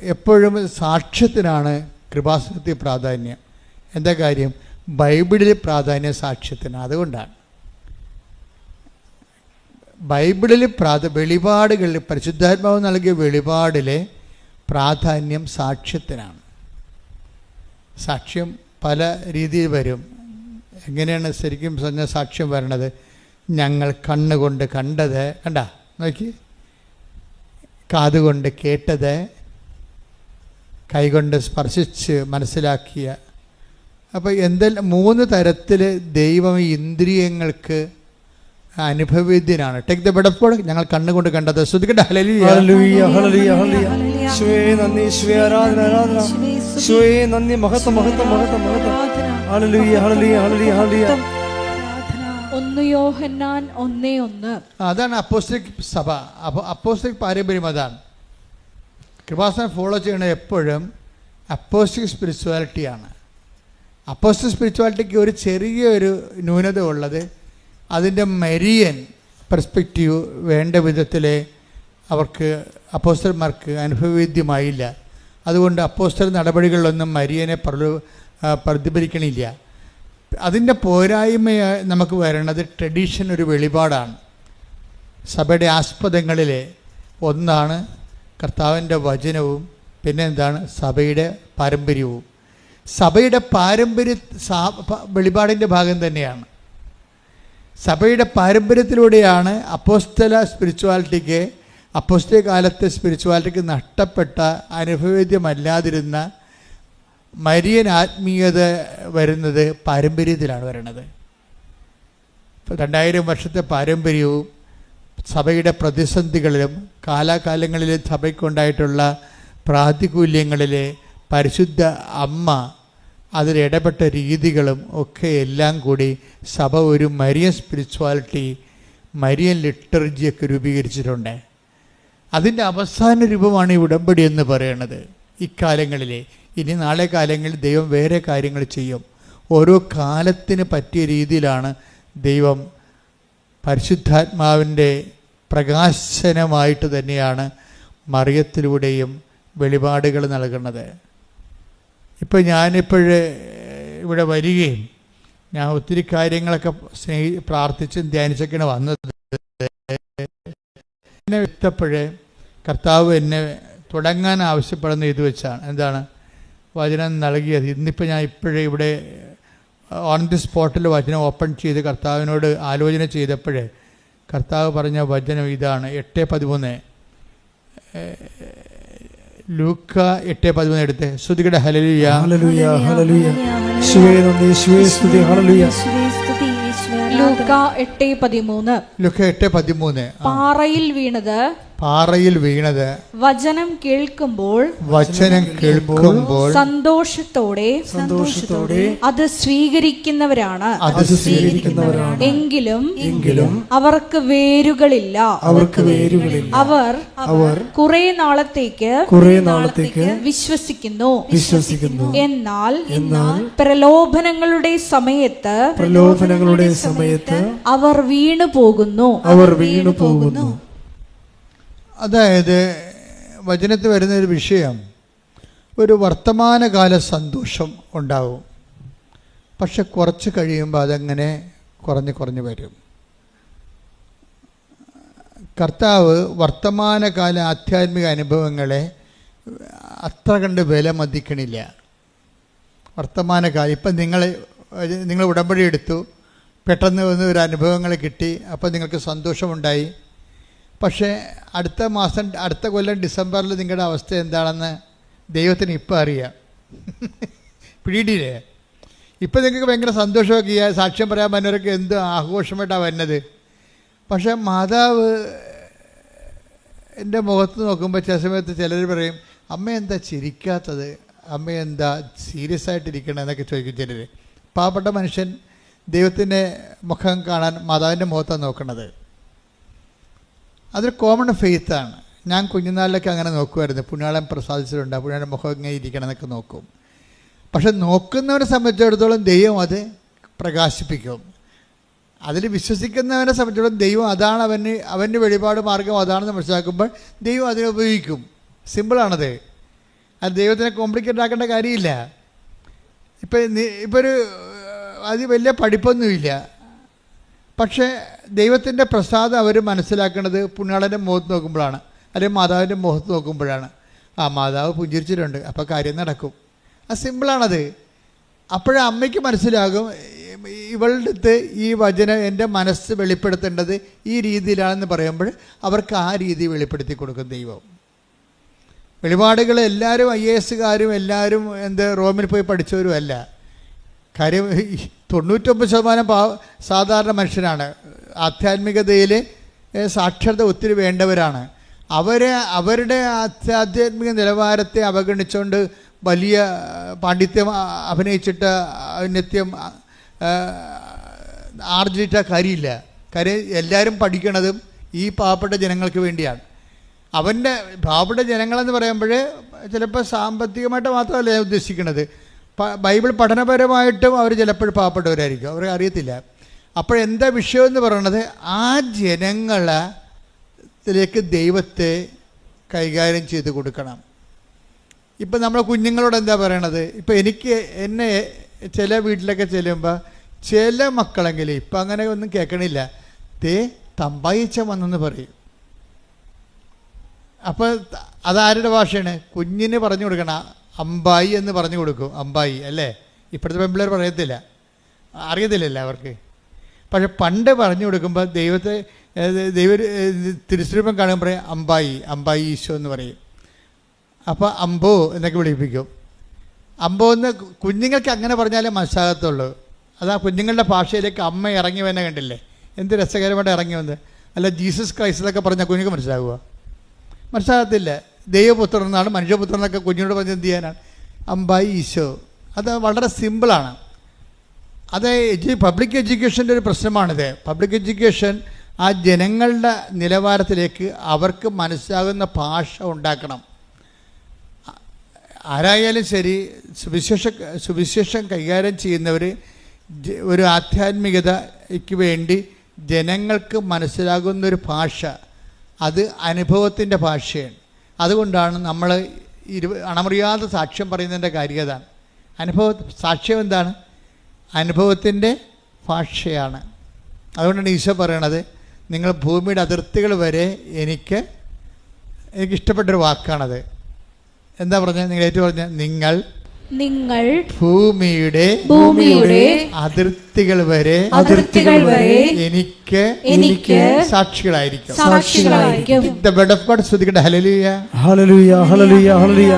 എപ്പോഴും സാക്ഷ്യത്തിനാണ് കൃപാസനത്തിൽ പ്രാധാന്യം. എന്താ കാര്യം? ബൈബിളിൽ പ്രാധാന്യം സാക്ഷ്യത്തിന്. അതുകൊണ്ടാണ്. ബൈബിളിൽ പ്രാധ വെളിപാടുകളിൽ പരിശുദ്ധാത്മാവ് നൽകിയ വെളിപാടിലെ പ്രാധാന്യം സാക്ഷ്യത്തിനാണ്. സാക്ഷ്യം പല രീതിയിൽ വരും. എങ്ങനെയാണ് ശരിക്കും പറഞ്ഞ സാക്ഷ്യം വരണത്? ഞങ്ങൾ കണ്ണുകൊണ്ട് കണ്ടത് കണ്ട? നോക്കി. കാതുകൊണ്ട് കേട്ടത് കൈകൊണ്ട് സ്പർശിച്ച് മനസ്സിലാക്കിയ. അപ്പോൾ എന്തെല്ലാം മൂന്ന് തരത്തിൽ ദൈവം ഈ ഇന്ദ്രിയങ്ങൾക്ക് അനുഭവേദ്യനാണ് ടേക്ക് ദ ബെഡപ്പോൾ ഞങ്ങൾ കണ്ണുകൊണ്ട് കണ്ടത്. ശ്രദ്ധിക്കട്ടെ അതാണ് അപ്പോസ്റ്റിക് സഭ. അപ്പോസ്റ്റിക് പാരമ്പര്യം അതാണ്. കൃപാസനം ഫോളോ ചെയ്യണ എപ്പോഴും അപ്പോസ്റ്റിക് സ്പിരിച്വാലിറ്റിയാണ് അപ്പോസ്റ്റിക് സ്പിരിച്വാലിറ്റിക്ക് ഒരു ചെറിയൊരു ന്യൂനത ഉള്ളത് അതിന്റെ മെരിയൻ പെർസ്പെക്റ്റീവ് വേണ്ട വിധത്തിൽ അവർക്ക് അപ്പോസ്റ്റർമാർക്ക് അനുഭവവേദ്യമായില്ല. അതുകൊണ്ട് അപ്പോസ്റ്റർ നടപടികളിലൊന്നും മരിയനെ പ്രലോ പ്രതിഫലിക്കണില്ല. അതിന്റെ പോരായ്മ നമുക്ക് വരണത് ട്രഡീഷൻ ഒരു വെളിപാടാണ്. സഭയുടെ ആസ്പദങ്ങളിലെ ഒന്നാണ് കർത്താവിന്റെ വചനവും പിന്നെ എന്താണ് സഭയുടെ പാരമ്പര്യവും. സഭയുടെ പാരമ്പര്യ വെളിപാടിന്റെ ഭാഗം തന്നെയാണ്. സഭയുടെ പാരമ്പര്യത്തിലൂടെയാണ് അപ്പോസ്തല സ്പിരിച്വാലിറ്റിക്ക് അപ്പോസ്തല കാലത്തെ സ്പിരിച്വാലിറ്റിക്ക് നഷ്ടപ്പെട്ട അനുഭവേദ്യമല്ലാതിരുന്ന മരിയൻ ആത്മീയത വരുന്നത് പാരമ്പര്യത്തിലാണ് വരുന്നത് ഇപ്പോൾ രണ്ടായിരം വർഷത്തെ പാരമ്പര്യവും സഭയുടെ പ്രതിസന്ധികളിലും കാലാകാലങ്ങളിൽ സഭയ്ക്കുണ്ടായിട്ടുള്ള പ്രാതികൂല്യങ്ങളിലെ പരിശുദ്ധ അമ്മ അതിലിടപെട്ട രീതികളും ഒക്കെ എല്ലാം കൂടി സഭ ഒരു മരിയൻ സ്പിരിച്വാലിറ്റി മരിയൻ ലിറ്റർജിയൊക്കെ രൂപീകരിച്ചിട്ടുണ്ട്. അതിന്റെ അവസാന രൂപമാണ് ഈ ഉടമ്പടി എന്ന് പറയുന്നത് ഇക്കാലങ്ങളിലെ ഇനി നാളെ കാലങ്ങളിൽ ദൈവം വേറെ കാര്യങ്ങൾ ചെയ്യും. ഓരോ കാലത്തിന് പറ്റിയ രീതിയിലാണ് ദൈവം പരിശുദ്ധാത്മാവിന്റെ പ്രകാശനമായിട്ട് തന്നെയാണ് മറിയത്തിലൂടെയും വെളിപാടുകൾ നൽകുന്നത്. ഇപ്പോൾ ഞാനിപ്പോൾ ഇവിടെ വരികയും ഞാൻ ഒത്തിരി കാര്യങ്ങളൊക്കെ സ്നേഹി പ്രാർത്ഥിച്ചും ധ്യാനിച്ചൊക്കെയാണ് വന്നത്. എന്നെ വിട്ടപ്പോഴേ കർത്താവ് എന്നെ തുടങ്ങാൻ ആവശ്യപ്പെടുന്ന ഇത് വെച്ചാണ്. എന്താണ്? വചനം നൽകിയത്. ഇന്നിപ്പോൾ ഞാൻ ഇപ്പോഴേ ഇവിടെ ഓൺ ദി സ്പോട്ടിൽ വചനം ഓപ്പൺ ചെയ്ത് കർത്താവിനോട് ആലോചന ചെയ്തപ്പോഴേ കർത്താവ് പറഞ്ഞ വചനം ഇതാണ്. എട്ട് പതിമൂന്ന്. ലൂക്ക എട്ട് പതിമൂന്ന് എടുത്ത്. ശ്രുതികട ഹലലുയ പാറയിൽ വീണത് പാറയിൽ വീണത്. വചനം കേൾക്കുമ്പോൾ വചനം കേൾക്കുമ്പോൾ സന്തോഷത്തോടെ സന്തോഷത്തോടെ അത് സ്വീകരിക്കുന്നവരാണ്. അത് സ്വീകരിക്കുന്നവരാണ്. എങ്കിലും എങ്കിലും അവർക്ക് വേരുകളില്ല. അവർക്ക് വേരുകളില്ല. അവർ അവർ കുറെ നാളത്തേക്ക് കുറെ നാളത്തേക്ക് വിശ്വസിക്കുന്നു. വിശ്വസിക്കുന്നു. എന്നാൽ എന്നാൽ പ്രലോഭനങ്ങളുടെ സമയത്ത് പ്രലോഭനങ്ങളുടെ സമയത്ത് അവർ വീണു പോകുന്നു അവർ വീണു പോകുന്നു അതായത് വചനത്തിൽ വരുന്ന ഒരു വിഷയം ഒരു വർത്തമാനകാല സന്തോഷം ഉണ്ടാവും. പക്ഷെ കുറച്ച് കഴിയുമ്പോൾ അതങ്ങനെ കുറഞ്ഞ് കുറഞ്ഞ് വരും. കർത്താവ് വർത്തമാനകാല ആധ്യാത്മിക അനുഭവങ്ങളെ അത്ര കണ്ട് വില മതിക്കണില്ല വർത്തമാനകാലം ഇപ്പം നിങ്ങൾ നിങ്ങൾ ഉടമ്പടി എടുത്തു പെട്ടെന്ന് വന്ന് ഒരു അനുഭവങ്ങൾ കിട്ടി അപ്പം നിങ്ങൾക്ക് സന്തോഷമുണ്ടായി. പക്ഷേ അടുത്ത മാസം അടുത്ത കൊല്ലം ഡിസംബറിൽ നിങ്ങളുടെ അവസ്ഥ എന്താണെന്ന് ദൈവത്തിന് ഇപ്പം അറിയാം. പിടിയിട്ടില്ലേ? ഇപ്പം നിങ്ങൾക്ക് ഭയങ്കര സന്തോഷമൊക്കെ ഈ സാക്ഷ്യം പറയാൻ വന്നവരൊക്കെ എന്ത് ആഘോഷമായിട്ടാണ് വരുന്നത്. പക്ഷേ മാതാവ് എന്റെ മുഖത്ത് നോക്കുമ്പോൾ ചില സമയത്ത് ചിലർ പറയും അമ്മ എന്താ ചിരിക്കാത്തത്? അമ്മ എന്താ സീരിയസ് ആയിട്ടിരിക്കണം? എന്നൊക്കെ ചോദിക്കും ചിലർ. പാവപ്പെട്ട മനുഷ്യൻ ദൈവത്തിന്റെ മുഖം കാണാൻ മാതാവിന്റെ മുഖത്താണ് നോക്കുന്നത് അതൊരു കോമൺ ഫെയ്ത്താണ് ഞാൻ കുഞ്ഞുനാളിലൊക്കെ അങ്ങനെ നോക്കുമായിരുന്നു. പുണ്യാളം പ്രസാദിച്ചിട്ടുണ്ട്. പുണ്യാളം മുഖം ഇങ്ങനെ ഇരിക്കണം എന്നൊക്കെ നോക്കും. പക്ഷെ നോക്കുന്നവരെ സംബന്ധിച്ചിടത്തോളം ദൈവം അത് പ്രകാശിപ്പിക്കും. അതിൽ വിശ്വസിക്കുന്നവനെ സംബന്ധിച്ചിടത്തോളം ദൈവം അതാണ് അവന് അവന്റെ വെളിപാട് മാർഗം അതാണെന്ന് മനസ്സിലാക്കുമ്പോൾ ദൈവം അതിനെ ഉപയോഗിക്കും. സിമ്പിളാണത് അത് ദൈവത്തിനെ കോംപ്ലിക്കേറ്റ് ആക്കേണ്ട കാര്യമില്ല. ഇപ്പം ഇപ്പോൾ ഒരു അത് വലിയ പഠിപ്പൊന്നുമില്ല. പക്ഷേ ദൈവത്തിന്റെ പ്രസാദം അവർ മനസ്സിലാക്കുന്നത് പുണ്യാളന്റെ മുഖത്ത് നോക്കുമ്പോഴാണ്. അല്ലെങ്കിൽ മാതാവിന്റെ മുഖത്ത് നോക്കുമ്പോഴാണ്. ആ മാതാവ് പുഞ്ചിരിച്ചിട്ടുണ്ട്. അപ്പോൾ കാര്യം നടക്കും. അത് സിമ്പിളാണത്. അപ്പോഴേ അമ്മയ്ക്ക് മനസ്സിലാകും ഇവളുടെ അടുത്ത് ഈ വചനം എന്റെ മനസ്സ് വെളിപ്പെടുത്തേണ്ടത് ഈ രീതിയിലാണെന്ന് പറയുമ്പോൾ അവർക്ക് ആ രീതി വെളിപ്പെടുത്തി കൊടുക്കും ദൈവം. വെളിപാടുകൾ എല്ലാവരും ഐ എ എസുകാരും എല്ലാവരും എന്ത് റോമിൽ പോയി പഠിച്ചവരും അല്ല കാര്യം തൊണ്ണൂറ്റൊമ്പത് ശതമാനം പാ സാധാരണ മനുഷ്യരാണ്. ആധ്യാത്മികതയിൽ സാക്ഷരത ഒത്തിരി വേണ്ടവരാണ്. അവരെ അവരുടെ ആധ്യാത്മിക നിലവാരത്തെ അവഗണിച്ചുകൊണ്ട് വലിയ പാണ്ഡിത്യം അഭിനയിച്ചിട്ട് ഔന്നത്യം ആർജിച്ചിട്ട ആർജിച്ച കാര്യമില്ല. കാര്യം എല്ലാവരും പഠിക്കണതും ഈ പാവപ്പെട്ട ജനങ്ങൾക്ക് വേണ്ടിയാണ്. അവന്റെ പാവപ്പെട്ട ജനങ്ങളെന്ന് പറയുമ്പോൾ ചിലപ്പോൾ സാമ്പത്തികമായിട്ട് മാത്രമല്ല ഞാൻ ഉദ്ദേശിക്കുന്നത്. ബൈബിൾ പഠനപരമായിട്ടും അവർ ചിലപ്പോൾ പാവപ്പെട്ടവരായിരിക്കും. അവർ അറിയത്തില്ല. അപ്പോഴെന്താ വിഷയം എന്ന് പറയുന്നത് ആ ജനങ്ങളിലേക്ക് ദൈവത്തെ കൈകാര്യം ചെയ്ത് കൊടുക്കണം. ഇപ്പം നമ്മളെ കുഞ്ഞുങ്ങളോട് എന്താ പറയണത്? ഇപ്പം എനിക്ക് എന്നെ ചില വീട്ടിലൊക്കെ ചെല്ലുമ്പോൾ ചില മക്കളെങ്കിലും ഇപ്പം അങ്ങനെ ഒന്നും കേൾക്കണില്ല തേ തമ്പായിച്ച വന്നെന്ന് പറയും. അപ്പോൾ അതാരുടെ ഭാഷയാണ്? കുഞ്ഞിന് പറഞ്ഞു കൊടുക്കണം. അമ്പായി എന്ന് പറഞ്ഞു കൊടുക്കും. അമ്പായി അല്ലേ? ഇപ്പോഴത്തെ പെമ്പിള്ളേർ പറയത്തില്ല. അറിയത്തില്ലല്ലോ അവർക്ക് പക്ഷെ പണ്ട് പറഞ്ഞു കൊടുക്കുമ്പോൾ ദൈവത്തെ ദൈവ തിരുസ്വരൂപം കാണുമ്പോൾ അമ്പായി അമ്പായി ഈശോ എന്ന് പറയും. അപ്പോൾ അമ്പോ എന്നൊക്കെ വിളിപ്പിക്കും. അമ്പോ എന്ന് കുഞ്ഞുങ്ങൾക്ക് അങ്ങനെ പറഞ്ഞാലേ മനസ്സിലാകത്തുള്ളൂ. അത് ആ കുഞ്ഞുങ്ങളുടെ ഭാഷയിലേക്ക് അമ്മ ഇറങ്ങി വന്നെ കണ്ടില്ലേ? എന്ത് രസകരമായിട്ട് ഇറങ്ങി വന്ന്. അല്ല ജീസസ് ക്രൈസ്റ്റ് എന്നൊക്കെ പറഞ്ഞാൽ കുഞ്ഞുങ്ങൾക്ക് മനസ്സിലാകുക മനസ്സിലാകത്തില്ല. ദൈവപുത്രൻ എന്നാണ് മനുഷ്യപുത്രൻ എന്നൊക്കെ കുഞ്ഞിനോട് പറഞ്ഞ് എന്ത് ചെയ്യാനാണ്? അമ്പായി ഈശോ. അത് വളരെ സിമ്പിളാണ്. അത് എഡ്യു പബ്ലിക് എഡ്യൂക്കേഷന്റെ ഒരു പ്രശ്നമാണിത്. പബ്ലിക് എഡ്യൂക്കേഷൻ ആ ജനങ്ങളുടെ നിലവാരത്തിലേക്ക് അവർക്ക് മനസ്സിലാകുന്ന ഭാഷ ഉണ്ടാക്കണം. ആരായാലും ശരി സുവിശേഷ സുവിശേഷം കൈകാര്യം ചെയ്യുന്നവർ ഒരു ആധ്യാത്മികതയ്ക്ക് വേണ്ടി ജനങ്ങൾക്ക് മനസ്സിലാകുന്ന ഒരു ഭാഷ. അത് അനുഭവത്തിന്റെ ഭാഷയാണ്. അതുകൊണ്ടാണ് നമ്മൾ ഇരു അണമറിയാതെ സാക്ഷ്യം പറയുന്നതിന്റെ കാര്യം അതാണ് അനുഭവ സാക്ഷ്യം എന്താണ്? അനുഭവത്തിന്റെ ഭാഷയാണ്. അതുകൊണ്ടാണ് ഈശോ പറയണത് നിങ്ങൾ ഭൂമിയുടെ അതിർത്തികൾ വരെ എനിക്ക് എനിക്കിഷ്ടപ്പെട്ടൊരു വാക്കാണത്. എന്താ പറഞ്ഞത്? നിങ്ങൾ ഏറ്റവും പറഞ്ഞ നിങ്ങൾ നിങ്ങൾ ഭൂമിയുടെ ഭൂമിയുടെ അതിർത്തികൾ വരെ അതിർത്തികൾ വരെ എനിക്ക് എനിക്ക് സാക്ഷികളായിരിക്കും. സാക്ഷികളായിരിക്കും. ദ ബെഡ് ഓഫ് ഗോഡ് ശ്രദ്ധിക്കട്ടെ ഹലലിയ ഹലലുയ ഹലലുയ ഹലലുയ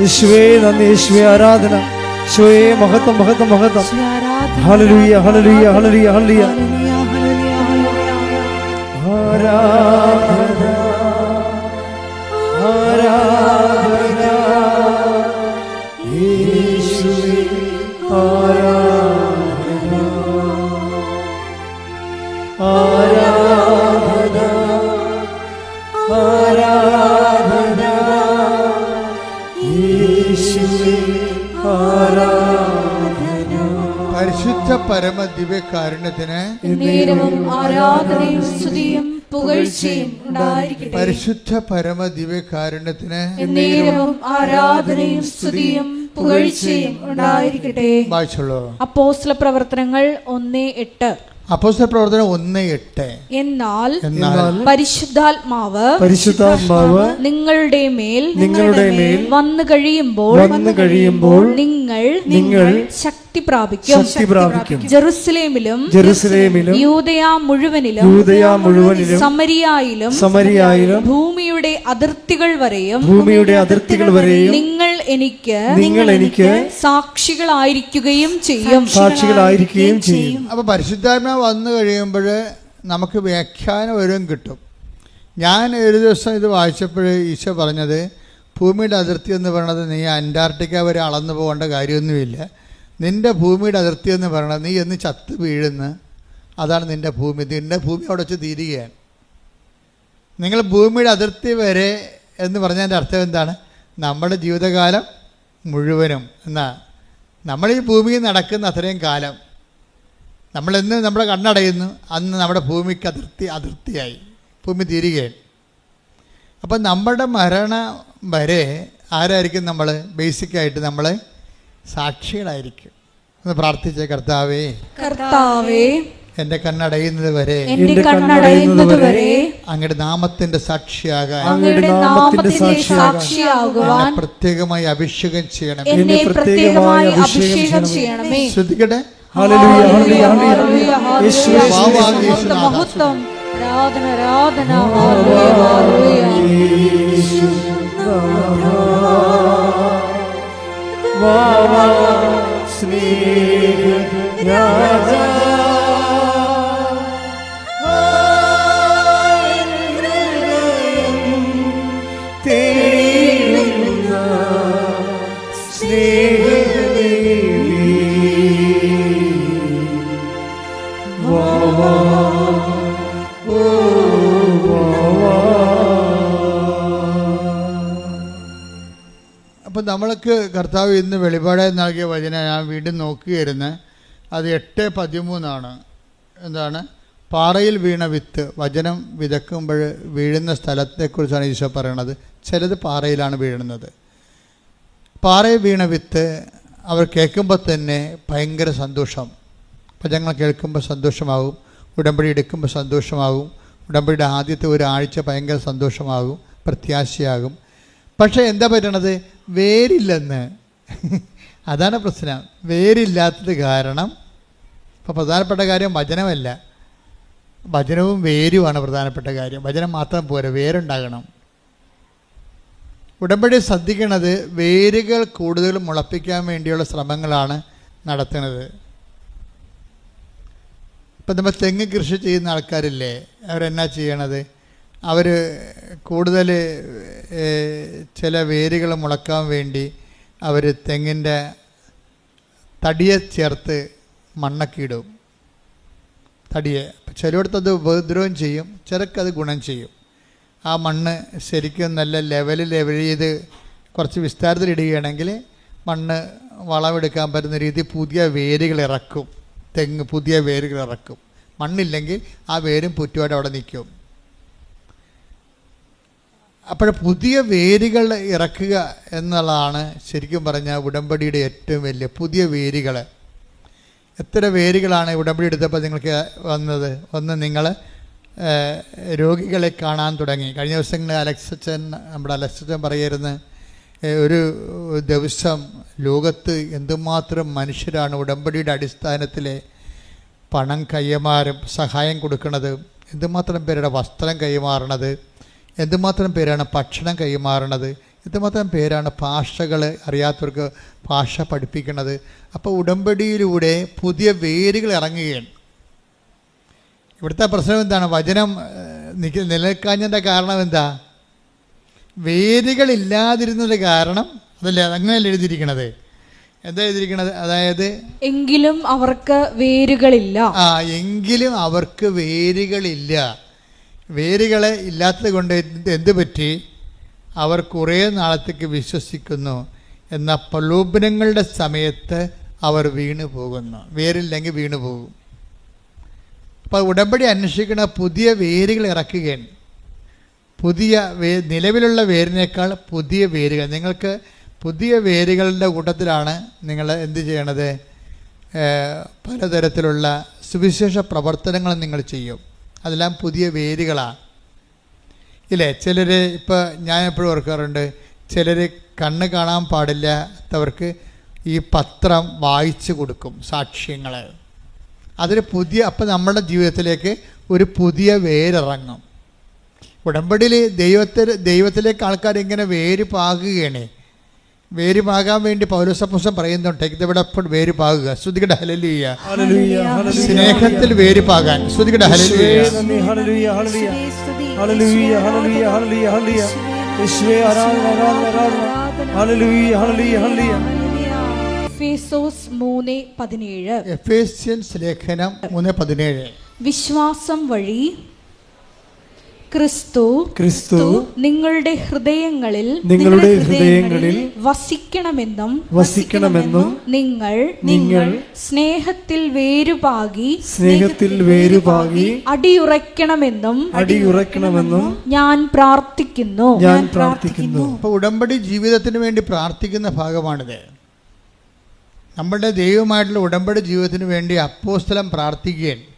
യേശുവേ നന്ദി. യേശുവേ ആരാധന. യേശുവേ മഹത്വം മഹത്വം മഹത്വം. ഹലലുയ ഹലലുയ ഹലലുയ ഹലലുയ ആരാധന. പരമ ദിവ്യകാരുണ്യത്തിന് ആരാധനയും സ്തുതിയും പുകഴ്ചയും ഉണ്ടായിരിക്കട്ടെ. പരിശുദ്ധ പരമ ദിവ്യകാരുണ്യത്തിന് ആരാധനയും സ്തുതിയും പുകഴ്ചയും ഉണ്ടായിരിക്കട്ടെ. വായിച്ചുള്ളൂ അപ്പോസ്തല പ്രവർത്തനങ്ങൾ ഒന്ന് എട്ട്. അപ്പോസ്തല പ്രവർത്തനം ഒന്ന് എട്ട്. എന്നാൽ പരിശുദ്ധാത്മാവ് പരിശുദ്ധാത്മാവ് നിങ്ങളുടെ മേൽ നിങ്ങളുടെ മേൽ വന്നു കഴിയുമ്പോൾ വന്നു കഴിയുമ്പോൾ നിങ്ങൾ നിങ്ങൾ ശക്തി പ്രാപിക്കും. ശക്തി പ്രാപിക്കും. ജെറുസലേമിലും ജെറുസലേമിലും യൂതയ മുഴുവനിലും യൂദയ മുഴുവനിലും സമരിയായിലും സമരിയായിലും ഭൂമിയുടെ അതിർത്തികൾ വരെയും ഭൂമിയുടെ അതിർത്തികൾ വരെയും നിങ്ങൾ എനിക്ക് നിങ്ങൾ എനിക്ക് സാക്ഷികളായിരിക്കുകയും ചെയ്യും. സാക്ഷികളായിരിക്കുകയും ചെയ്യും. അപ്പോൾ പരിശുദ്ധാത്മ വന്നു കഴിയുമ്പോൾ നമുക്ക് വ്യാഖ്യാനം ഓരോന്നും കിട്ടും. ഞാൻ ഒരു ദിവസം ഇത് വായിച്ചപ്പോൾ ഈശോ പറഞ്ഞത് ഭൂമിയുടെ അതിർത്തി എന്ന് പറയണത് നീ അന്റാർട്ടിക്ക വരെ അളന്നു പോകേണ്ട കാര്യമൊന്നുമില്ല. നിന്റെ ഭൂമിയുടെ അതിർത്തി എന്ന് പറയണത് നീ എന്ന് ചത്ത് വീഴുന്ന. അതാണ് നിന്റെ ഭൂമി. നിന്റെ ഭൂമി അവിടെ വെച്ച് തീരുകയാണ്. നിങ്ങൾ ഭൂമിയുടെ അതിർത്തി വരെ എന്ന് പറഞ്ഞതിന്റെ അർത്ഥം എന്താണ്? നമ്മുടെ ജീവിതകാലം മുഴുവനും എന്നാ നമ്മൾ ഈ ഭൂമിയിൽ നടക്കുന്ന അത്രയും കാലം നമ്മളെന്ന് നമ്മുടെ കണ്ണടയുന്നു അന്ന് നമ്മുടെ ഭൂമിക്ക് അതിർത്തി അതിർത്തിയായി ഭൂമി തീരുകയാണ്. അപ്പം നമ്മുടെ മരണം വരെ ആരായിരിക്കും നമ്മൾ ബേസിക്കായിട്ട് നമ്മൾ സാക്ഷികളായിരിക്കും. ഒന്ന് പ്രാർത്ഥിച്ച കർത്താവേ. കർത്താവേ എന്റെ കണ്ണടയുന്നത് വരെ. എന്റെ കണ്ണടയുന്നത് വരെ അങ്ങയുടെ നാമത്തിന്റെ സാക്ഷിയാകാൻ അങ്ങയുടെ നാമത്തിന്റെ സാക്ഷിയാകുവാൻ പ്രത്യേകമായി അഭിഷേകം ചെയ്യണം എന്നെ പ്രത്യേകമായി അഭിഷേകം ചെയ്യണമേ. ശ്രദ്ധിക്കട്ടെ? ഹല്ലേലൂയ ഹല്ലേലൂയ ഹല്ലേലൂയ, യേശുവേ മഹത്വം, ആരാധന ആരാധന ഹല്ലേലൂയ, ഹല്ലേലൂയ. വാവാ സ്നേഹ രാജാ. നമ്മൾക്ക് കർത്താവ് ഇന്ന് വെളിപാടായി നൽകിയ വചന ഞാൻ വീണ്ടും നോക്കുകയായിരുന്നു. അത് എട്ട് പതിമൂന്നാണ്. എന്താണ്? പാറയിൽ വീണ വിത്ത് വചനം വിതക്കുമ്പോൾ വീഴുന്ന സ്ഥലത്തെക്കുറിച്ചാണ് ഈശോ പറയണത്. ചിലത് പാറയിലാണ് വീഴുന്നത്. പാറയിൽ വീണ വിത്ത് അവർ കേൾക്കുമ്പോൾ തന്നെ ഭയങ്കര സന്തോഷം. വചനങ്ങൾ കേൾക്കുമ്പോൾ സന്തോഷമാകും. ഉടമ്പടി എടുക്കുമ്പോൾ സന്തോഷമാകും. ഉടമ്പടിയുടെ ആദ്യത്തെ ഒരാഴ്ച ഭയങ്കര സന്തോഷമാകും. പ്രത്യാശയാകും. പക്ഷേ എന്താ പറ്റണത്? വേരില്ലെന്ന്. അതാണ് പ്രശ്നം. വേരില്ലാത്തത് കാരണം ഇപ്പോൾ പ്രധാനപ്പെട്ട കാര്യം വചനമല്ല. വചനവും വേരുമാണ് പ്രധാനപ്പെട്ട കാര്യം. വചനം മാത്രം പോരാ വേരുണ്ടാകണം. ഉടമ്പടി ശ്രദ്ധിക്കുന്നത് വേരുകൾ കൂടുതൽ മുളപ്പിക്കാൻ വേണ്ടിയുള്ള ശ്രമങ്ങളാണ് നടത്തുന്നത്. ഇപ്പം നമ്മൾ തെങ്ങ് കൃഷി ചെയ്യുന്ന ആൾക്കാരില്ലേ അവരെന്നാ ചെയ്യണത്? അവർ കൂടുതൽ ചില വേരുകൾ മുളക്കാൻ വേണ്ടി അവർ തെങ്ങിന്റെ തടിയെ ചേർത്ത് മണ്ണൊക്കെ ഇടും. തടിയെ. ചിലയിടത്തത് ഉപദ്രവം ചെയ്യും ചിലക്കത് ഗുണം ചെയ്യും. ആ മണ്ണ് ശരിക്കും നല്ല ലെവലിൽ ലെവൽ ചെയ്ത് കുറച്ച് വിസ്താരത്തിൽ ഇടുകയാണെങ്കിൽ മണ്ണ് വളമെടുക്കാൻ പറ്റുന്ന രീതി പുതിയ വേരുകൾ ഇറക്കും. തെങ്ങ് പുതിയ വേരുകൾ ഇറക്കും. മണ്ണില്ലെങ്കിൽ ആ വേരും പുറ്റുമായിട്ട് അവിടെ നിൽക്കും. അപ്പോൾ പുതിയ വേരുകൾ ഇറക്കുക എന്നുള്ളതാണ് ശരിക്കും പറഞ്ഞാൽ ഉടമ്പടിയുടെ ഏറ്റവും വലിയ പുതിയ വേരുകൾ. എത്ര വേരുകളാണ് ഉടമ്പടി എടുത്തപ്പോൾ നിങ്ങൾക്ക് വന്നത്? ഒന്ന് നിങ്ങൾ രോഗികളെ കാണാൻ തുടങ്ങി. കഴിഞ്ഞ ദിവസങ്ങളിൽ അലക്സച്ചൻ നമ്മുടെ അലക്സച്ചൻ പറയായിരുന്നു ഒരു ദിവസം ലോകത്ത് എന്തുമാത്രം മനുഷ്യരാണ് ഉടമ്പടിയുടെ അടിസ്ഥാനത്തിൽ പണം കൈമാറും സഹായം കൊടുക്കുന്നത് എന്തുമാത്രം പേരുടെ വസ്ത്രം കൈമാറണത് എന്തുമാത്രം പേരാണ് ഭക്ഷണം കൈമാറണത്? എന്തുമാത്രം പേരാണ് ഭാഷകൾ അറിയാത്തവർക്ക് ഭാഷ പഠിപ്പിക്കുന്നത് അപ്പോൾ ഉടമ്പടിയിലൂടെ പുതിയ വേരുകൾ ഇറങ്ങുകയാണ്. ഇവിടുത്തെ പ്രശ്നം എന്താണ്? വചനം നിക്ക നിലനിൽക്കാഞ്ഞതിന്റെ കാരണം എന്താ? വേരുകളില്ലാതിരുന്നത് കാരണം അതല്ലേ? അങ്ങനെയല്ല എഴുതിയിരിക്കണത്. എന്താ എഴുതിയിരിക്കണത്? അതായത് എങ്കിലും അവർക്ക് വേരുകളില്ല. ആ എങ്കിലും അവർക്ക് വേരുകളില്ല. വേരുകളെ ഇല്ലാത്തത് കൊണ്ട് എന്ത് എന്ത് പറ്റി? അവർ കുറേ നാളത്തേക്ക് വിശ്വസിക്കുന്നു. എന്ന പ്രലോഭനങ്ങളുടെ സമയത്ത് അവർ വീണു പോകുന്നു. വേരില്ലെങ്കിൽ വീണു പോകും. അപ്പോൾ ഉടമ്പടി അന്വേഷിക്കുന്ന പുതിയ വേരുകൾ ഇറക്കുകയാണ്. പുതിയ വേ നിലവിലുള്ള വേരിനേക്കാൾ പുതിയ വേരുകൾ. നിങ്ങൾക്ക് പുതിയ വേരുകളുടെ കൂട്ടത്തിലാണ് നിങ്ങൾ എന്ത് ചെയ്യണത്? പലതരത്തിലുള്ള സുവിശേഷ പ്രവർത്തനങ്ങൾ നിങ്ങൾ ചെയ്യും. അതെല്ലാം പുതിയ വേരുകളാണ് ഇല്ലേ? ചിലർ ഇപ്പോൾ ഞാൻ എപ്പോഴും ഓർക്കാറുണ്ട് ചിലർ കണ്ണ് കാണാൻ പാടില്ലാത്തവർക്ക് ഈ പത്രം വായിച്ചു കൊടുക്കും സാക്ഷ്യങ്ങൾ അതൊരു പുതിയ അപ്പം നമ്മുടെ ജീവിതത്തിലേക്ക് ഒരു പുതിയ വേരിറങ്ങും. ഉടമ്പടിയിൽ ദൈവത്തിൽ ദൈവത്തിലേക്ക് ആൾക്കാർ ഇങ്ങനെ വേര് പാകുകയാണ്. വേര് പാകാൻ വേണ്ടി പൗരസപ്പുസം പറയുന്നുണ്ട് വിടപ്പോൾ വേര് പാകുക ശ്രുതികട ഹലലിയ സ്നേഹത്തിൽ വേര് പാകാൻ ശ്രുതികട ഹലലിയ ലേഖനം മൂന്ന് പതിനേഴ്. വിശ്വാസം വഴി ക്രിസ്തു ക്രിസ്തു നിങ്ങളുടെ ഹൃദയങ്ങളിൽ നിങ്ങളുടെ ഹൃദയങ്ങളിൽ വസിക്കണമെന്നും വസിക്കണമെന്നും നിങ്ങൾ നിങ്ങൾ സ്നേഹത്തിൽ വേരുപാകി സ്നേഹത്തിൽ വേരുപാകി അടിയുറയ്ക്കണമെന്നും അടിയുറയ്ക്കണമെന്നും ഞാൻ പ്രാർത്ഥിക്കുന്നു. ഞാൻ പ്രാർത്ഥിക്കുന്നു. അപ്പൊ ഉടമ്പടി ജീവിതത്തിന് വേണ്ടി പ്രാർത്ഥിക്കുന്ന ഭാഗമാണിത്. നമ്മുടെ ദൈവമായിട്ടുള്ള ഉടമ്പടി ജീവിതത്തിന് വേണ്ടി അപ്പോസ്തലം പ്രാർത്ഥിക്കുകയാണ്.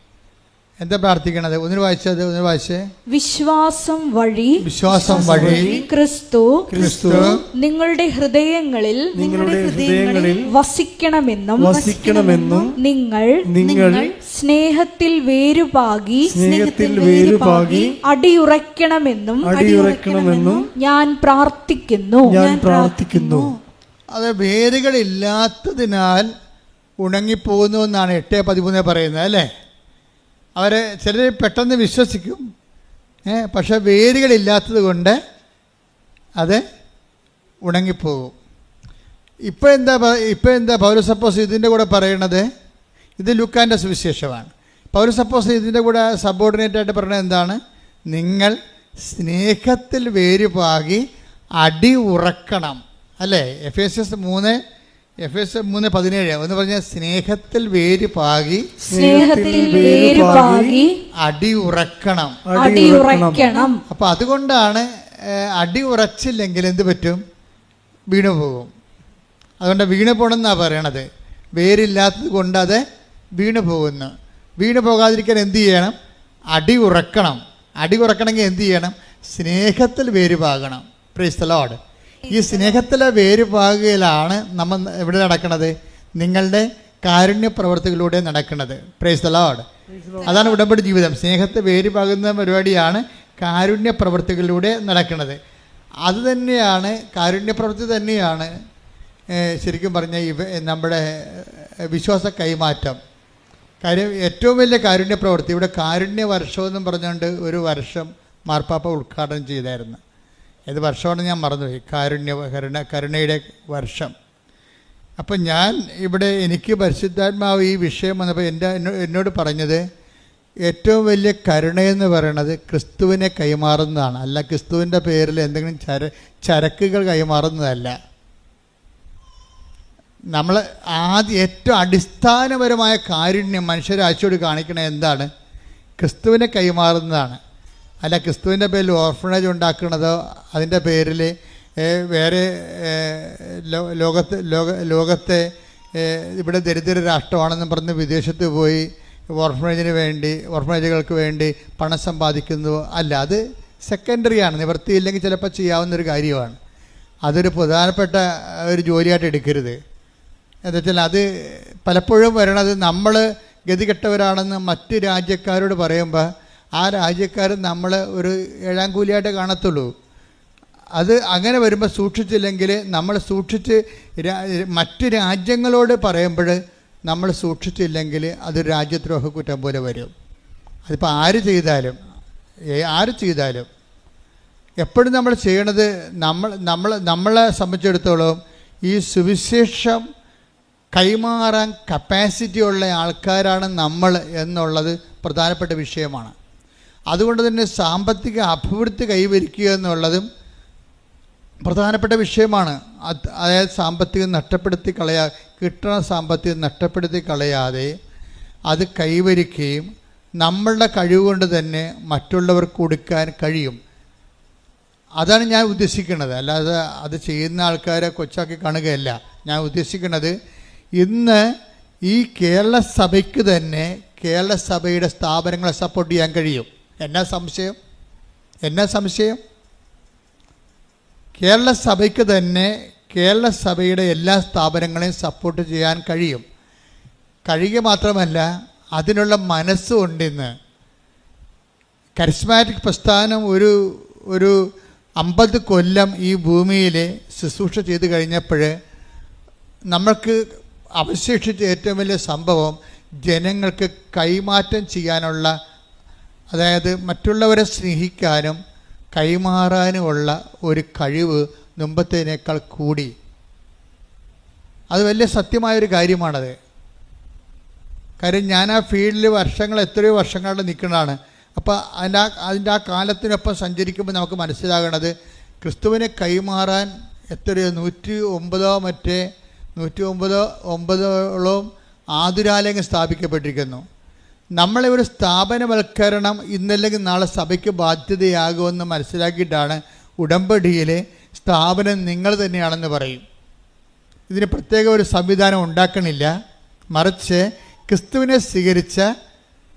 എന്താ പ്രാർത്ഥിക്കണത്? ഒന്നിനു വായിച്ചത് ഒന്നിന് വായിച്ചേ. വിശ്വാസം വഴി വിശ്വാസം വഴി ക്രിസ്തു ക്രിസ്തു നിങ്ങളുടെ ഹൃദയങ്ങളിൽ നിങ്ങളുടെ ഹൃദയങ്ങളിൽ വസിക്കണമെന്നും വസിക്കണമെന്നും നിങ്ങൾ നിങ്ങൾ സ്നേഹത്തിൽ വേരുപാകി സ്നേഹത്തിൽ വേരുപാകി അടിയുറയ്ക്കണമെന്നും അടിയുറയ്ക്കണമെന്നും ഞാൻ പ്രാർത്ഥിക്കുന്നു. ഞാൻ പ്രാർത്ഥിക്കുന്നു. അത് വേരുകളില്ലാത്തതിനാൽ ഉണങ്ങിപ്പോകുന്നു എന്നാണ് എട്ട് പതിമൂന്ന് പറയുന്നത് അല്ലേ? അവർ ചിലർ പെട്ടെന്ന് വിശ്വസിക്കും. പക്ഷെ വേരുകളില്ലാത്തത് കൊണ്ട് അത് ഉണങ്ങിപ്പോകും. ഇപ്പോൾ എന്താ ഇപ്പോൾ എന്താ പൗരസപ്പോസ് ഇതിന്റെ കൂടെ പറയണത്? ഇത് ലുക്കാന്റെ സുവിശേഷമാണ്. പൗരസപ്പോസ് ഇതിന്റെ കൂടെ സബോർഡിനേറ്റ് ആയിട്ട് പറയുന്നത് എന്താണ്? നിങ്ങൾ സ്നേഹത്തിൽ വേരുപാകി അടി ഉറക്കണം. അല്ലേ? എഫ് എസ് എസ് മൂന്ന് എഫ് എസ് മൂന്ന് പതിനേഴ്. എന്ന് പറഞ്ഞാൽ സ്നേഹത്തിൽ വേര് പാകി സ്നേഹത്തിൽ വേര് പാകി അടി ഉറക്കണം. അടിയുറയ്ക്കണം അപ്പോൾ അതുകൊണ്ടാണ് അടി ഉറച്ചില്ലെങ്കിൽ എന്ത് പറ്റും? വീണു പോകും. അതുകൊണ്ട് വീണു പോകണമെന്നാണ് പറയണത്. വേരില്ലാത്തത് കൊണ്ട് അത് വീണു പോകുന്നു. വീണു പോകാതിരിക്കാൻ എന്ത് ചെയ്യണം? അടി ഉറക്കണം. അടി ഉറക്കണമെങ്കിൽ എന്ത് ചെയ്യണം? സ്നേഹത്തിൽ വേര് പാകണം. പ്രീസ്തലോട് ഈ സ്നേഹത്തിലെ വേര് പാകുകയിലാണ് നമ്മൾ എവിടെ നടക്കുന്നത്. നിങ്ങളുടെ കാരുണ്യ പ്രവർത്തികളിലൂടെ നടക്കുന്നത് പ്രൈസ് പ്രേസ്തലോട് അതാണ് ഉടമ്പടി ജീവിതം. സ്നേഹത്തെ വേര് പാകുന്ന പരിപാടിയാണ് കാരുണ്യ പ്രവർത്തികളിലൂടെ നടക്കുന്നത്. അത് തന്നെയാണ് കാരുണ്യ പ്രവൃത്തി തന്നെയാണ് ശരിക്കും പറഞ്ഞാൽ ഇവ നമ്മുടെ വിശ്വാസ കൈമാറ്റം. കാര്യം ഏറ്റവും വലിയ കാരുണ്യ പ്രവൃത്തി ഇവിടെ കാരുണ്യ വർഷം എന്നും പറഞ്ഞുകൊണ്ട് ഒരു വർഷം മാർപ്പാപ്പ ഉദ്ഘാടനം ചെയ്തായിരുന്നു. ഏത് വർഷമാണ് ഞാൻ മറന്നുപോയി കാരുണ്യ കരുണ കരുണയുടെ വർഷം. അപ്പം ഞാൻ ഇവിടെ എനിക്ക് പരിശുദ്ധാത്മാവ് ഈ വിഷയം വന്നപ്പോൾ എന്റെ എന്നോട് പറഞ്ഞത് ഏറ്റവും വലിയ കരുണയെന്ന് പറയുന്നത് ക്രിസ്തുവിനെ കൈമാറുന്നതാണ്. അല്ല ക്രിസ്തുവിന്റെ പേരിൽ എന്തെങ്കിലും ചര ചരക്കുകൾ കൈമാറുന്നതല്ല. നമ്മൾ ആദ്യം ഏറ്റവും അടിസ്ഥാനപരമായ കാരുണ്യം മനുഷ്യരാശിയോട് കാണിക്കണത് എന്താണ്? ക്രിസ്തുവിനെ കൈമാറുന്നതാണ്. അല്ല ക്രിസ്തുവിന്റെ പേരിൽ ഓർഫണേജ് ഉണ്ടാക്കുന്നതോ അതിന്റെ പേരിൽ വേറെ ലോകത്ത് ലോക ലോകത്തെ ഇവിടെ ദരിദ്ര രാഷ്ട്രമാണെന്നും പറഞ്ഞ് വിദേശത്ത് പോയി ഓർഫണേജിന് വേണ്ടി ഓർഫണേജുകൾക്ക് വേണ്ടി പണം സമ്പാദിക്കുന്നു. അല്ല അത് സെക്കൻഡറിയാണ് നിവൃത്തിയില്ലെങ്കിൽ ചിലപ്പോൾ ചെയ്യാവുന്നൊരു കാര്യമാണ്. അതൊരു പ്രധാനപ്പെട്ട ഒരു ജോലിയായിട്ട് എടുക്കരുത്. എന്താ വെച്ചാൽ അത് പലപ്പോഴും വരണത് നമ്മൾ ഗതികെട്ടവരാണെന്ന് മറ്റ് രാജ്യക്കാരോട് പറയുമ്പോൾ ആ രാജ്യക്കാർ നമ്മളെ ഒരു ഏഴാം കൂലിയായിട്ട് കാണത്തുള്ളൂ. അത് അങ്ങനെ വരുമ്പോൾ സൂക്ഷിച്ചില്ലെങ്കിൽ നമ്മൾ സൂക്ഷിച്ച് മറ്റു രാജ്യങ്ങളോട് പറയുമ്പോൾ നമ്മൾ സൂക്ഷിച്ചില്ലെങ്കിൽ അത് രാജ്യദ്രോഹ കുറ്റം പോലെ വരും. അതിപ്പോൾ ആര് ചെയ്താലും ആര് ചെയ്താലും. എപ്പോഴും നമ്മൾ ചെയ്യണത് നമ്മൾ നമ്മൾ നമ്മളെ സംബന്ധിച്ചിടത്തോളം ഈ സുവിശേഷം കൈമാറാൻ കപ്പാസിറ്റി ഉള്ള ആൾക്കാരാണ് നമ്മൾ എന്നുള്ളത് പ്രധാനപ്പെട്ട വിഷയമാണ്. അതുകൊണ്ട് തന്നെ സാമ്പത്തിക അഭിവൃദ്ധി കൈവരിക്കുക എന്നുള്ളതും പ്രധാനപ്പെട്ട വിഷയമാണ്. അതായത് സാമ്പത്തികം നഷ്ടപ്പെടുത്തി കളയാ കിട്ടുന്ന സാമ്പത്തികം നഷ്ടപ്പെടുത്തി കളയാതെ അത് കൈവരിക്കുകയും നമ്മളുടെ കഴിവ് കൊണ്ട് തന്നെ മറ്റുള്ളവർക്ക് കൊടുക്കാൻ കഴിയും. അതാണ് ഞാൻ ഉദ്ദേശിക്കുന്നത്. അല്ലാതെ അത് ചെയ്യുന്ന ആൾക്കാരെ കൊച്ചാക്കി കാണുകയല്ല. ഞാൻ ഉദ്ദേശിക്കുന്നത് ഇന്ന് ഈ കേരള സഭയ്ക്ക് തന്നെ കേരള സഭയുടെ സ്ഥാപനങ്ങളെ സപ്പോർട്ട് ചെയ്യാൻ കഴിയും. എന്നാ സംശയം? എന്നാ സംശയം? കേരള സഭയ്ക്ക് തന്നെ കേരള സഭയുടെ എല്ലാ സ്ഥാപനങ്ങളെയും സപ്പോർട്ട് ചെയ്യാൻ കഴിയും. കഴിയുക മാത്രമല്ല അതിനുള്ള മനസ്സുണ്ടിന്ന് കരിസ്മാറ്റിക് പ്രസ്ഥാനം ഒരു ഒരു അമ്പത് കൊല്ലം ഈ ഭൂമിയിൽ ശുശ്രൂഷ ചെയ്ത് കഴിഞ്ഞപ്പോൾ നമ്മൾക്ക് അവശേഷിച്ച ഏറ്റവും വലിയ സംഭവം ജനങ്ങൾക്ക് കൈമാറ്റം ചെയ്യാനുള്ള അതായത് മറ്റുള്ളവരെ സ്നേഹിക്കാനും കൈമാറാനുമുള്ള ഒരു കഴിവ് മുമ്പത്തേനേക്കാൾ കൂടി. അത് വലിയ സത്യമായൊരു കാര്യമാണത്. കാര്യം ഞാൻ ആ ഫീൽഡിൽ വർഷങ്ങൾ എത്രയോ വർഷങ്ങളുടെ നിൽക്കുന്നതാണ്. അപ്പോൾ അതിന്റെ ആ അതിന്റെ ആ കാലത്തിനൊപ്പം സഞ്ചരിക്കുമ്പോൾ നമുക്ക് മനസ്സിലാകണത് ക്രിസ്തുവിനെ കൈമാറാൻ എത്രയോ നൂറ്റി ഒമ്പതോ മറ്റേ നൂറ്റി ഒമ്പതോ ഒമ്പതോളം ആതുരാലയങ്ങൾ സ്ഥാപിക്കപ്പെട്ടിരിക്കുന്നു. നമ്മളെ ഒരു സ്ഥാപനവൽക്കരണം ഇന്നല്ലെങ്കിൽ നാളെ സഭയ്ക്ക് ബാധ്യതയാകുമെന്ന് മനസ്സിലാക്കിയിട്ടാണ് ഉടമ്പടിയിലെ സ്ഥാപനം നിങ്ങൾ തന്നെയാണെന്ന് പറയും. ഇതിന് പ്രത്യേക ഒരു സംവിധാനം ഉണ്ടാക്കണില്ല. മറിച്ച് ക്രിസ്തുവിനെ സ്വീകരിച്ച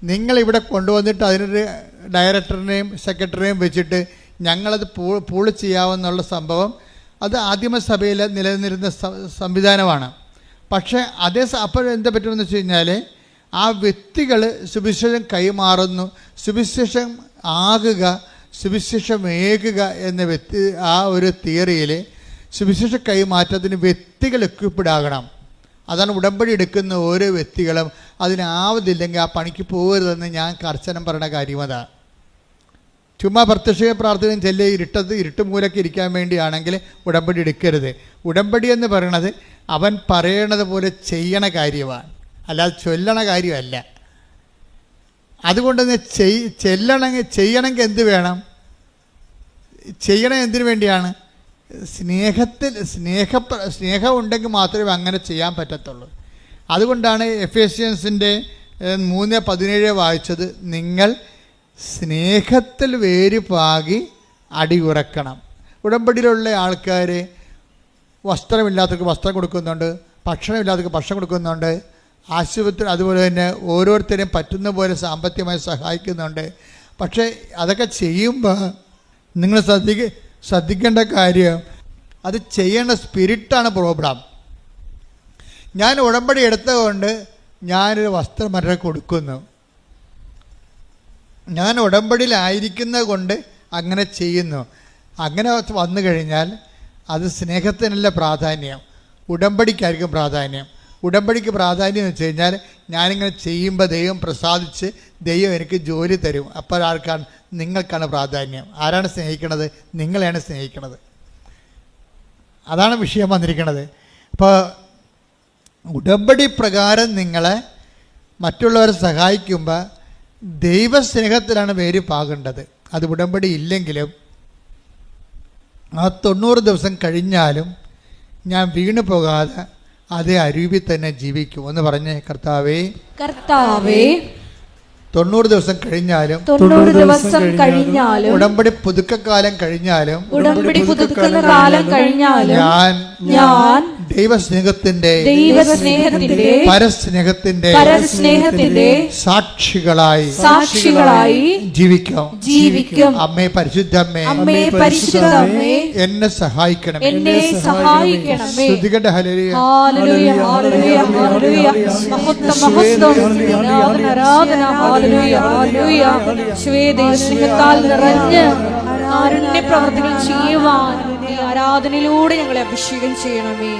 നിങ്ങളിവിടെ കൊണ്ടുവന്നിട്ട് അതിനൊരു ഡയറക്ടറിനെയും സെക്രട്ടറിയേയും വെച്ചിട്ട് ഞങ്ങളത് പൂ പൂൾ ചെയ്യാമെന്നുള്ള സംഭവം അത് ആദിമസഭയിൽ നിലനിന്നിരുന്ന സംവിധാനമാണ്. പക്ഷേ അതേ അപ്പോൾ എന്താ പറ്റുമെന്ന് വെച്ച് കഴിഞ്ഞാൽ ആ വ്യക്തികൾ സുവിശേഷം കൈമാറുന്നു. സുവിശേഷം ആകുക സുവിശേഷം ഏകുക എന്ന വ്യക്തി ആ ഒരു തിയറിയിൽ സുവിശേഷ കൈമാറ്റത്തിന് വ്യക്തികൾ ആകണം അതാണ് ഉടമ്പടി എടുക്കുന്ന ഓരോ വ്യക്തികളും. അതിനാവതില്ലെങ്കിൽ ആ പണിക്ക് പോകരുതെന്ന് ഞാൻ കർശനം പറയുന്ന കാര്യം അതാണ് ചുമ്മാ പ്രത്യക്ഷ പ്രാർത്ഥനയും ചെല്ലെ ഇരുട്ടത്ത് ഇരുട്ട് മൂലക്ക് ഇരിക്കാൻ വേണ്ടിയാണെങ്കിൽ ഉടമ്പടി എടുക്കരുത്. ഉടമ്പടി എന്ന് പറയണത് അവൻ പറയണത് പോലെ ചെയ്യണ കാര്യമാണ്. അല്ലാതെ ചൊല്ലണ കാര്യമല്ല. അതുകൊണ്ട് തന്നെ ചെയ് ചെല്ലണമെങ്കിൽ ചെയ്യണമെങ്കിൽ എന്ത് വേണം? ചെയ്യണം എന്തിനു വേണ്ടിയാണ്? സ്നേഹത്തിൽ സ്നേഹ സ്നേഹം ഉണ്ടെങ്കിൽ മാത്രമേ അങ്ങനെ ചെയ്യാൻ പറ്റത്തുള്ളൂ. അതുകൊണ്ടാണ് എഫേഷ്യൻസിന്റെ മൂന്ന് പതിനേഴ് വായിച്ചത്. നിങ്ങൾ സ്നേഹത്തിൽ വേര് പാകി അടിയുറക്കണം ഉടമ്പടിയിലുള്ള ആൾക്കാർ വസ്ത്രമില്ലാത്തവർക്ക് വസ്ത്രം കൊടുക്കുന്നുണ്ട് ഭക്ഷണമില്ലാത്തവർക്ക് ഭക്ഷണം കൊടുക്കുന്നുണ്ട് ആശുപത്രി അതുപോലെ തന്നെ ഓരോരുത്തരെയും പറ്റുന്ന പോലെ സാമ്പത്തികമായി സഹായിക്കുന്നുണ്ട്. പക്ഷേ അതൊക്കെ ചെയ്യുമ്പോൾ നിങ്ങൾ ശ്രദ്ധിക്ക ശ്രദ്ധിക്കേണ്ട കാര്യം അത് ചെയ്യേണ്ട സ്പിരിറ്റാണ് പ്രോബ്ലം. ഞാൻ ഉടമ്പടി എടുത്തതുകൊണ്ട് ഞാനൊരു വസ്ത്രം മറ്റേ കൊടുക്കുന്നു. ഞാൻ ഉടമ്പടിയിലായിരിക്കുന്നത് കൊണ്ട് അങ്ങനെ ചെയ്യുന്നു. അങ്ങനെ വന്നു കഴിഞ്ഞാൽ അത് സ്നേഹത്തിനല്ല പ്രാധാന്യം. ഉടമ്പടിക്കായിരിക്കും പ്രാധാന്യം. ഉടമ്പടിക്ക് പ്രാധാന്യം എന്ന് വെച്ച് കഴിഞ്ഞാൽ ഞാനിങ്ങനെ ചെയ്യുമ്പോൾ ദൈവം പ്രസാദിച്ച് ദൈവം എനിക്ക് ജോലി തരും. അപ്പോൾ ആർക്കാണ്? നിങ്ങൾക്കാണ് പ്രാധാന്യം. ആരാണ് സ്നേഹിക്കണത്? നിങ്ങളെയാണ് സ്നേഹിക്കണത്. അതാണ് വിഷയം വന്നിരിക്കുന്നത് അപ്പോൾ ഉടമ്പടി പ്രകാരം നിങ്ങളെ മറ്റുള്ളവരെ സഹായിക്കുമ്പോൾ ദൈവസ്നേഹത്തിലാണ് പേര് പാകേണ്ടത്. അത് ഉടമ്പടി ഇല്ലെങ്കിലും ആ തൊണ്ണൂറ് ദിവസം കഴിഞ്ഞാലും ഞാൻ വീണു പോകാതെ അതേ അരുവിൽ തന്നെ ജീവിക്കൂ എന്ന് പറഞ്ഞേ കർത്താവേ. കർത്താവേ തൊണ്ണൂറ് ദിവസം കഴിഞ്ഞാലും തൊണ്ണൂറ് ദിവസം കഴിഞ്ഞാലും ഉടമ്പടി പുതുക്കക്കാലം കഴിഞ്ഞാലും ഉടമ്പടി പുതുക്കുന്ന കാലം കഴിഞ്ഞാലും ഞാൻ ഞാൻ ദൈവസ്നേഹത്തിന്റെ ദൈവസ്നേഹത്തിന്റെ പരസ്നേഹത്തിന്റെ പരസ്നേഹത്തിന്റെ സാക്ഷികളായി സാക്ഷികളായി ജീവിക്കും. ജീവിക്കും. അമ്മേ പരിശുദ്ധമ്മേ അമ്മേ. പരിശുദ്ധ അമ്മേ. എന്നെ സഹായിക്കണം എന്നെ സഹായിക്കണം മഹത്വം മഹത്വം. ആരാധന ആരാധന. ഹാലലുയ ഹാലലുയ ശ്വേദ സ്നേഹത്താൽ നിറഞ്ഞ് കാരുണ്യ പ്രവർത്തികൾ ചെയ്യുവാൻ ഈ ആരാധനയിലൂടെ ഞങ്ങളെ അഭിഷേകം ചെയ്യണമേ.